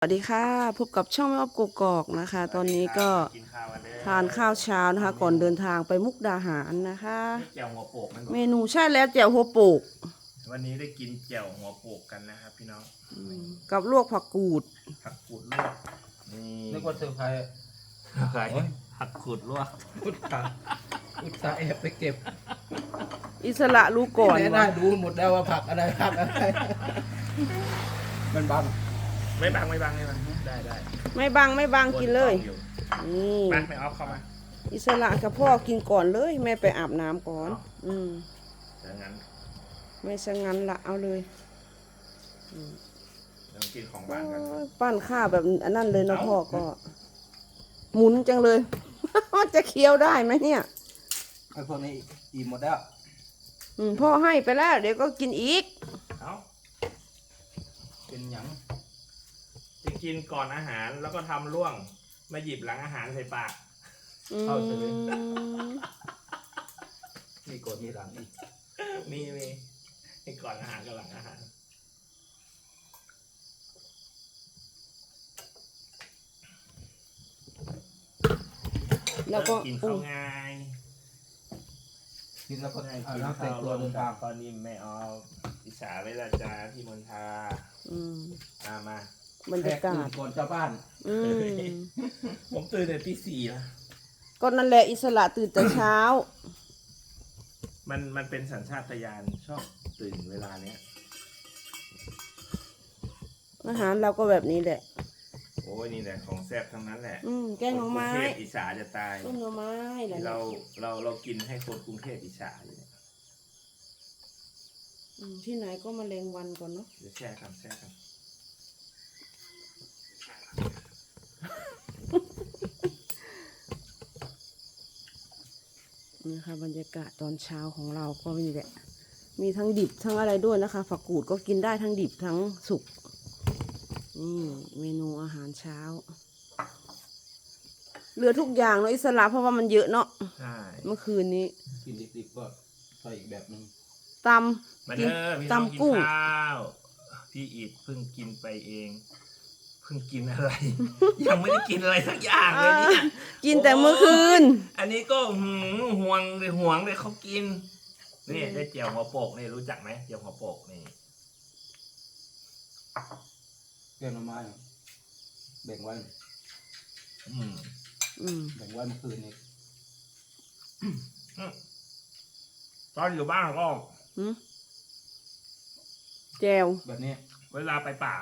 สวัสดีค่ะพบกับช่องแม่อบกกอกนะคะ ตอนนี้ก็กินข้าวกันเด้อทานข้าวเช้านะคะ ก่อนเดินทางไปมุกดาหารนะคะ แจ่วหัวโปกมันเมนูใช่แล้วแจ่วหัวโปูกวันนี้ได้กินแจ่วหัวโปกกันนะครับพี่น้องกับลวกผักกูดผักกูดลวกนี่นึกว่าเซอร์ไพรส์อะไรผักกูดลวกอุตส่าห์อุตส่าห์แอบไปเก็บ อิสระรู้ก่อนแน่ว่าได้ดูหมดแล้วว่าผักอะไรผักอะไรมันบัง ไม่บังไม่บังไม่บังได้ได้ไม่บังไม่บังกินเลยอยู่นี่มาไม่ออฟเข้ามาอิสระกับพ่อกินก่อนเลย แม่ไปอาบน้ำก่อน อืมดังนั้นไม่ซะงั้นละเอาเลยเรากินของหวานกันโอ้ยปั้นข้าวแบบอันนั้นเลยนะพ่อก็ หมุนจังเลยมันจะเคี้ยวได้ไหมเนี่ยไอ้พวกนี้อิ่มหมดแล้วอืมพ่อให้ไปแล้ว เดี๋ยวก็กินอีก เอ้าเป็นหยัง จะกินก่อนอาหารแล้วก็ทำร่วง มาหยิบหลังอาหารใส่ปาก อืมมีกดมีหลังอีกมีมีให้ก่อนอาหารกับหลังอาหาร แล้วก็กินอืข้าวมง่ายกินแล้วก็ง่ายอาบกินน้ำแต่ข้างวตัวเดินทางตอนนี้ไม่เอาอิสาเวลาจาที่มณฑาอืมมามา บรรแขยากกาตื่ศนก่อนชาวบ้าน อืม ผมตื่นแต่ตีสี่นะก็นั่นแหละอิสระตื่นแต่เช้า มันมันเป็นสัญชาตญาณชอบตื่นเวลาเนี้ย อาหารเราก็แบบนี้แหละ โอ้ยนี่แหละของแซ่บทั้งนั้นแหละอืม แกงหน่อไม้คนกรุงเทพอิสาจะตาย ต้มหน่อไม้อะไรที่เราเราเรากินให้คนกรุงเทพอิสาอยู่เนี่ยอืมที่ไหนก็มาเลงวันก่อนเนาะเดี๋ยวแช่กันแช่กัน นี่ค่ะบรรยากาศตอนเช้าของเราก็นี่แหละ มีทั้งดิบทั้งอะไรด้วยนะคะ ผักกูดก็กินได้ทั้งดิบทั้งสุก นี่เมนูอาหารเช้า เหลือทุกอย่างเนาะอิสระเพราะว่ามันเยอะเนาะ ใช่ เมื่อคืนนี้ กินดิบๆก็ใส่อีกแบบหนึงตมาำกิเด้นอพี่น้องกินตำกุ้ง ข้าว พี่อิดเพิ่งกินไปเอง เพิ่งกินอะไร ยังไม่ได้กินอะไรสักอย่างเลยเนี่ยกินแต่เมื่อคืน อันนี้ก็หืมห่วงเลยห่วงเลยเขากินนี่ได้เจียวหัวโปกนี่รู้จักไหมเจียวหัวโปกนี่แกงหน่อไม้อะแบ่งไว้ อืมอืมแบ่งไว้เมื่อคืนนี้ตอนอยู่บ้านก็หืมแจวแบบนี้ เวลาไปป่า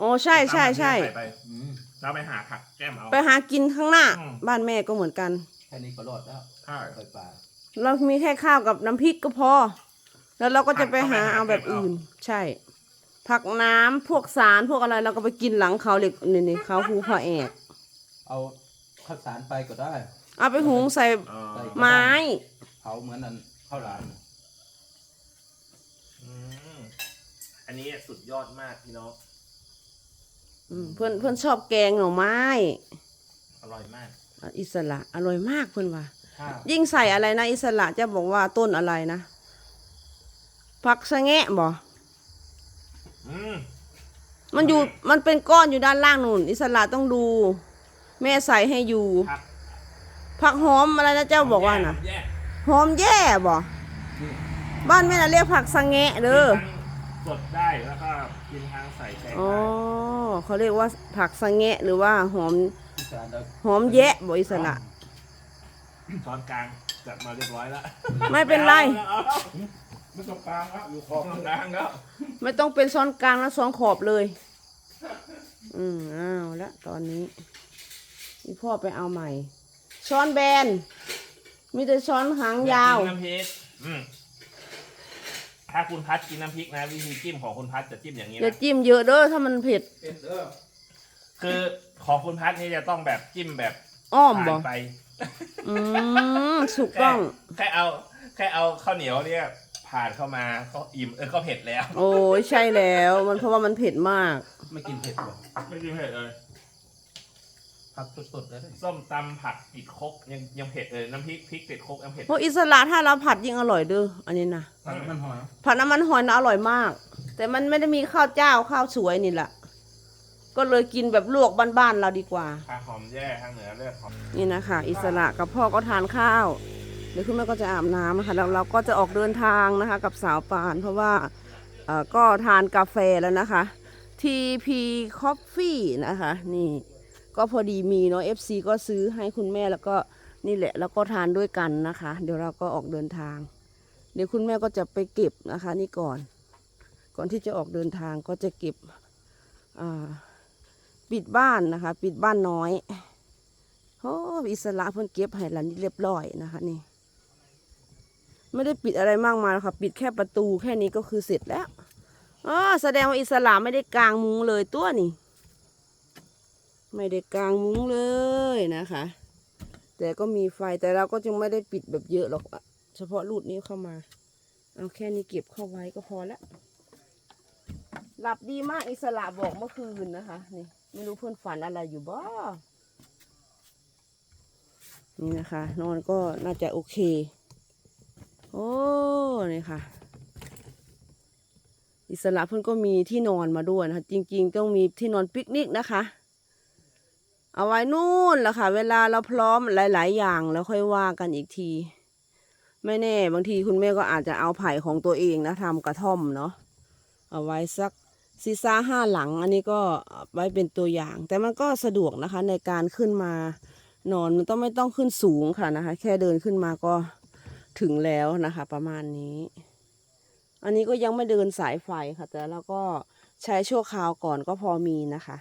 อ๋อใช่ใช่ใช่ไปไปอืมเราไปหาผักแก้มเอา ไปหากินข้างหน้า อืม บ้านแม่ก็เหมือนกัน แค่นี้ก็รอดแล้วใช่ไปป่าเรามีแค่ข้าวกับน้ำพริกก็พอ แล้วเราก็จะไปหาผักก็ไปหาเอาแบบเก็บเอาอื่น ใช่ ผักน้ำพวกสารพวกอะไรเราก็ไปกินหลังเขาเหล็กนี่นี่เขาภูผาแอกเอาข้าวสารไปก็ได้ เอาไปหุงใส่เออไปไม้ เผาเหมือนนั้นข้าวหลามอืมอันนี้สุดยอดมากพี่น้อง อืมเพื่อนเพื่อนชอบแกงหน่อไม้ อร่อยมากอะอิสระอร่อยมากเพื่อนว่าข้าวยิ่งใส่อะไรนะ อิสระจะบอกว่าต้นอะไรนะผักสะแงะบ่ อืม มันอยู่มันเป็นก้อนอยู่ด้านล่างนู่น อิสระต้องดู แม่ใส่ให้อยู่ผักผักหอมอะไรนะเจ้าบอกว่านะแย่หอมแย่บ่ นี่บ้านแม่น่ะเรียกผักสะแงะเด้อกินทั้ง สดได้แล้วก็กินทางใส่แกงอ๋อได้เขาเรียกว่าผักสะแงะหรือว่าหอมอีสานเราหอมแยะบ่อิสระ ช้อนกลางจัดมาเรียบร้อยแล้วไม่เป็นไร อาแล้วไม่ต้องกลางครับอยู่ขเอาอบช้อนกลางแล้วไม่ต้องเป็นซ้อนกลางแล้วซ้อนขอบเลย อืมอ้าวแล้วตอนนี้พี่พ่อไปเอาใหม่ ช้อนแบน มีแต่ช้อนหางยาวกินน้ำพริกอืม ถ้าคุณพัดกินน้ำพริกนะ วิธีจิ้มของคุณพัดจะจิ้มอย่างนี้อย่านะจิ้มเยอะเด้อถ้ามันเผ็ดเป็นเด้อคือของคุณพัดนี่จะต้องแบบจิ้มแบบอ้อมผ่าบ่นไป อืมถูกแค่ต้อง แค่เอาแค่เอาข้าวเหนียวเนี่ยผ่านเข้ามาก็อิ่มเออก็เผ็ดแล้ว โอ้ยใช่แล้ว มันเพราะว่ามันเผ็ดมาก ไม่กินเผ็ดหรอกไม่กินเผ็ดเลย ผักสดๆเลยส้มตำผักติดครกยังยังเผ็ดเลยน้ำพริกพริกติดครกยังเผ็ดเพราะอิสระถ้าเราผัดยิ่งอร่อยเด้ออันนี้นะผักมันหอยผัดน้ำมันหอยนะอร่อยมาก แต่มันไม่ได้มีข้าวเจ้าข้าวสวยนี่แหละก็เลยกินแบบลวกบ้านๆเราดีกว่า ทางหอมแย่ทางเหนือเลือดหอมนี่นะคะ อิสระกับพ่อก็ทานข้าวเดี๋ยวคุณแม่ก็จะอาบน้ำนะคะแล้วเราก็จะออกเดินทางนะคะ กับสาวปาน เพราะว่าเอ่อก็ทานกาแฟแล้วนะคะ TP Coffee นะคะ นี่ ก็พอดีมีเนาะ FC ก็ซื้อให้คุณแม่แล้วก็นี่แหละ แล้วก็ทานด้วยกันนะคะ เดี๋ยวเราก็ออกเดินทาง เดี๋ยวคุณแม่ก็จะไปเก็บนะคะ นี่ก่อน ก่อนที่จะออกเดินทางก็จะเก็บปิดบ้านนะคะ ปิดบ้านน้อยโอ้อิสระเพิ่นเก็บให้หลันเรียบร้อยนะคะนี่ไม่ได้ปิดอะไรมากมายค่ะ ปิดแค่ประตูแค่นี้ก็คือเสร็จแล้วอ๋อแสดงว่าอิสระไม่ได้กางมุ้งเลยตัวนี่ ไม่ได้กลางมุ้งเลยนะคะ แต่ก็มีไฟแต่เราก็จึงไม่ได้ปิดแบบเยอะหรอกเฉพาะรูดนี้เข้ามา เอาแค่นี้เก็บเข้าไว้ก็พอแล้วหลับดีมากอิสระบอกเมื่อคืนนะคะ นี่ไม่รู้เพื่อนฝันอะไรอยู่บ้านี่นะคะ นอนก็น่าจะโอเค โอ้นี่ค่ะ อิสระเพื่อนก็มีที่นอนมาด้วยนะคะ จริง ๆ ต้องมีที่นอนปิกนิกนะคะ เอาไว้นู่นแหละค่ะ เวลาเราพร้อมหลาย ๆ อย่างแล้วค่อยว่ากันอีกที ไม่แน่ บางทีคุณแม่ก็อาจจะเอาไผ่ของตัวเองนะทำกระท่อมเนาะเอาไว้สักซีซ่าห้าหลัง อันนี้ก็ไว้เป็นตัวอย่าง แต่มันก็สะดวกนะคะในการขึ้นมานอนมันต้องไม่ต้องขึ้นสูงค่ะนะคะ แค่เดินขึ้นมาก็ถึงแล้วนะคะ ประมาณนี้ อันนี้ก็ยังไม่เดินสายไฟค่ะ แต่เราก็ใช้ชั่วคราวก่อนก็พอมีนะคะ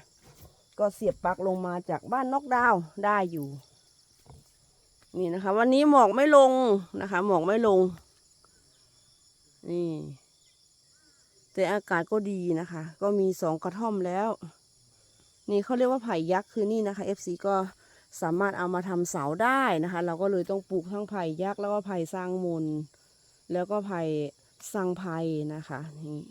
ก็เสียบปลั๊กลงมาจากบ้านนอกดาวได้อยู่ นี่นะคะ วันนี้หมอกไม่ลงนะคะ หมอกไม่ลง นี่แต่อากาศก็ดีนะคะ ก็มีสองกระท่อมแล้ว นี่เขาเรียกว่าไผ่ยักษ์คือนี่นะคะ FC ก็สามารถเอามาทำเสาได้นะคะ เราก็เลยต้องปลูกทั้งไผ่ยักษ์แล้วก็ไผ่สร้างมนแล้วก็ไผ่สร้างไผ่นะคะนี่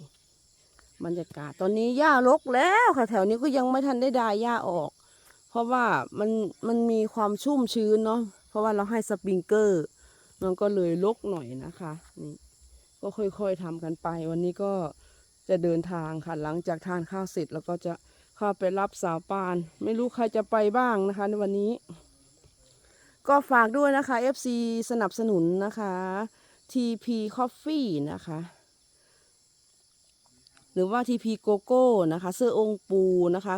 บรรยากาศตอนนี้หญ้ารกแล้วค่ะ แถวนี้ก็ยังไม่ทันได้ดายหญ้าออก เพราะว่ามันมันมีความชุ่มชื้นเนาะเพราะว่าเราให้สปริงเกอร์ มันก็เลยรกหน่อยนะคะนี่ก็ค่อยๆทำกันไป วันนี้ก็จะเดินทางค่ะหลังจากทานข้าวเสร็จแล้วก็จะเข้าไปรับสาวปาน ไม่รู้ใครจะไปบ้างนะคะ ในวันนี้ ก็ฝากด้วยนะคะ FC สนับสนุนนะคะ TP Coffee นะคะ หรือว่า TP Gogo นะคะ เสื้อองค์ปูนะคะ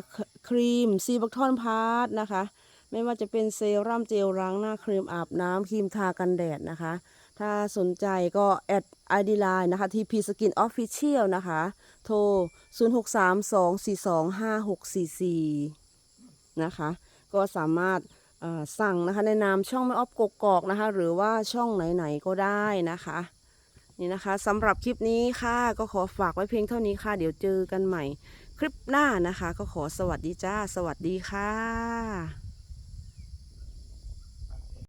ครีมซีบักทอนพาร์ทนะคะ ไม่ว่าจะเป็นเซรั่มเจลล้างหน้าครีมอาบน้ำครีมทากันแดดนะคะ ถ้าสนใจก็แอดไอดีไลน์นะคะ TP Skin Official นะคะ โทร 0632425644 นะคะ ก็สามารถสั่งนะคะในนามช่องไม่ออฟกกอกนะคะ หรือว่าช่องไหนๆก็ได้นะคะ นี่นะคะสำหรับคลิปนี้ค่ะก็ขอฝากไว้เพียงเท่านี้ค่ะ เดี๋ยวเจอกันใหม่ คลิปหน้านะคะ ก็ขอสวัสดีจ้า สวัสดีค่ะ